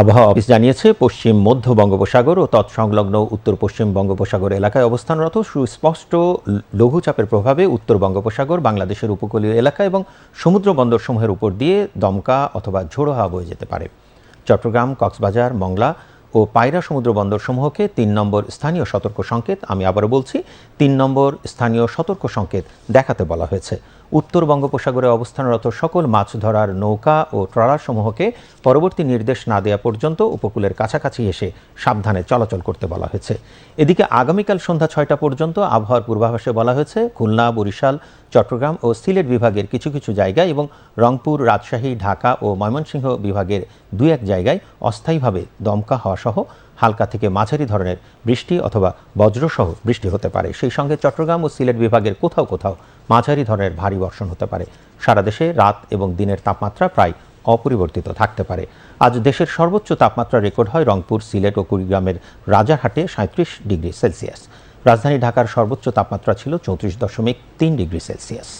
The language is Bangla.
আবহাওয়া অফিস জানিয়েছে, পশ্চিম, মধ্য বঙ্গোপসাগর ও তৎসংলগ্ন উত্তর পশ্চিম বঙ্গোপসাগর এলাকায় অবস্থানরত সুস্পষ্ট লঘুচাপের প্রভাবে উত্তর বঙ্গোপসাগর বাংলাদেশের উপকূলীয় এলাকা এবং সমুদ্র বন্দরসমূহের উপর দিয়ে দমকা অথবা ঝোড়ো হাওয়া বয়ে যেতে পারে। চট্টগ্রাম, কক্সবাজার, মংলা ও পায়রা সমুদ্র বন্দরসমূহকে তিন নম্বর স্থানীয় সতর্ক সংকেত, আমি আবারও বলছি, তিন নম্বর স্থানীয় সতর্ক সংকেত দেখাতে বলা হয়েছে। উত্তর বঙ্গোপসাগরে অবস্থানরত সকল মাছ ধরার নৌকা ও ট্রলারসমূহকে পরবর্তী নির্দেশ না দেওয়া পর্যন্ত উপকূলের কাছাকাছি এসে সাবধানে চলাচল করতে বলা হয়েছে। এদিকে আগামীকাল সন্ধ্যা ছয়টা পর্যন্ত আবহাওয়ার পূর্বাভাসে বলা হয়েছে, খুলনা, বরিশাল, চট্টগ্রাম ও সিলেট বিভাগের কিছু কিছু জায়গায় এবং রংপুর, রাজশাহী, ঢাকা ও ময়মনসিংহ বিভাগের দুই এক জায়গায় অস্থায়ীভাবে দমকা হওয়া সহ হালকা থেকে মাঝারি ধরনের বৃষ্টি অথবা বজ্রসহ বৃষ্টি হতে পারে। সেই সঙ্গে চট্টগ্রাম ও সিলেট বিভাগের কোথাও কোথাও মাঝারি ধরনের ভারী বর্ষণ হতে পারে। সারা দেশে রাত এবং দিনের তাপমাত্রা প্রায় অপরিবর্তিত থাকতে পারে। আজ দেশের সর্বোচ্চ তাপমাত্রা রেকর্ড হয় রংপুর, সিলেট ও কুড়িগ্রামের রাজারহাটে সাঁত্রিশ ডিগ্রি সেলসিয়াস। রাজধানী ঢাকার সর্বোচ্চ তাপমাত্রা ছিল চৌত্রিশ দশমিক তিন ডিগ্রি সেলসিয়াস।